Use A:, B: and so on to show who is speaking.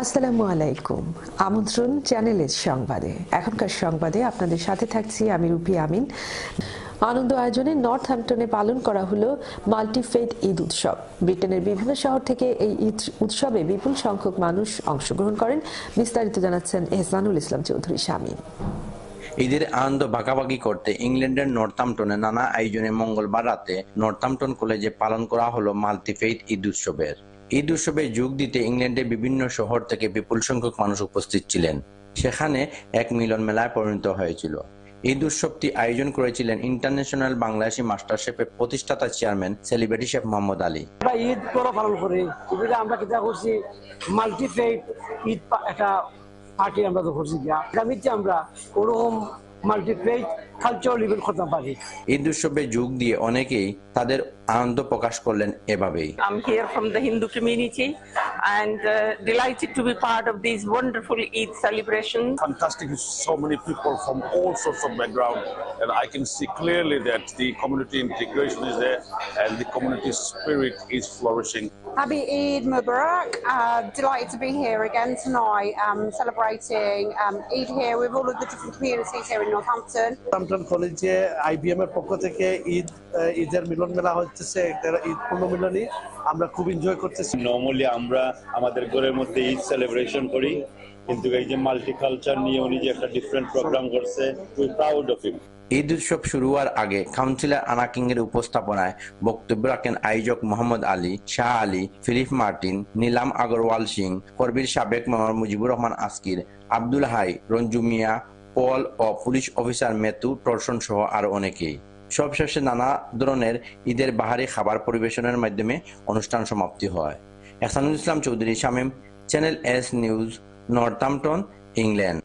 A: আসসালামু আলাইকুম। আমন্ত্রণ চ্যানেলের সংবাদে। এখনকার সংবাদে আপনাদের সাথে থাকছি আমি রুপি আমিন। আনন্দ আয়োজনে নর্থ হ্যাম্পটনে পালন করা হলো মাল্টিফেথ ঈদ উৎসব। ব্রিটেনের বিভিন্ন শহর থেকে এই ঈদ উৎসবে বিপুল সংখ্যক মানুষ অংশগ্রহণ করেন, বিস্তারিত জানাচ্ছেন এহসানুল ইসলাম চৌধুরী শামীম
B: ঈদের আনন্দ ভাগাভাগি করতে ইংল্যান্ডের নর্থাম্পটনে নানা আয়োজনে মঙ্গলবার রাতে নর্থাম্পটন কলেজে পালন করা হলো মাল্টিফেইথ ঈদ উৎসবের। ঈদ উৎসবে যোগ দিতে ইংল্যান্ডের বিভিন্ন শহর থেকে বিপুল সংখ্যক মানুষ উপস্থিত ছিলেন। সেখানে এক মিলন মেলায় পরিণত হয়েছিল। ঈদ উৎসবটি আয়োজন করেছিলেন ইন্টারন্যাশনাল বাংলাদেশি মাস্টার শেফের প্রতিষ্ঠাতা chairman celebrity chef Mohammad Ali.
C: আমরা ঈদ করে পালন করি। ঈদে আমরা কিতা করছি মাল্টিফেট ঈদ একটা পার্টি আমরা তো করছি গিয়া। আমরা। ওরকম মাল্টিফেট কালচারাল ইভেন্ট করতে পারি
B: ঈদ উৎসবে যোগ দিয়ে অনেকেই তাদের আনন্দ প্রকাশ করলেন এভাবেই
D: I'm here from the Hindu community and uh, delighted to be part of these wonderful Eid celebrations.
E: fantastic. So many people from all sorts of background, and I can see clearly that the community integration is there and the community spirit is flourishing.
F: Happy Eid Mubarak. Uh, delighted to be here again tonight, um, celebrating um, Eid here with all of the different communities here in Northampton.
G: কলেজে IBM এর পক্ষ থেকে ঈদ ঈদের মিলন মেলা হচ্ছে ঈদ পূর্ণ মিলনী আমরা খুব এনজয় করতেছি।
H: নর্মালি আমরা আমাদের ঘরের মধ্যে ঈদ সেলিব্রেশন করি কিন্তু এই যে মাল্টিকালচার নিয়ে উনি যে একটা ডিফারেন্ট প্রোগ্রাম করছে we proud of him
B: Eid উৎসব শুরু হওয়ার আগে কাউন্সিলর আনাকিং এর উপস্থাপনায় বক্তব্য রাখেন আয়োজক মোহাম্মদ আলী শাহ আলী ফিলিপ মার্টিন নিলাম আগরওয়াল সিং করবির সাবেক মেয়র মুজিবুর রহমান আসকির আব্দুল হাই রঞ্জু মিয়া পল ও পুলিশ অফিসার মেতু টর্সন সহ আরও অনেকেই। সবশেষে নানা ধরনের ঈদের বাহারি খাবার পরিবেশনের মাধ্যমে অনুষ্ঠান সমাপ্তি হয়। Ehsanul Islam Chowdhury, Shamim, channel S news Northampton England.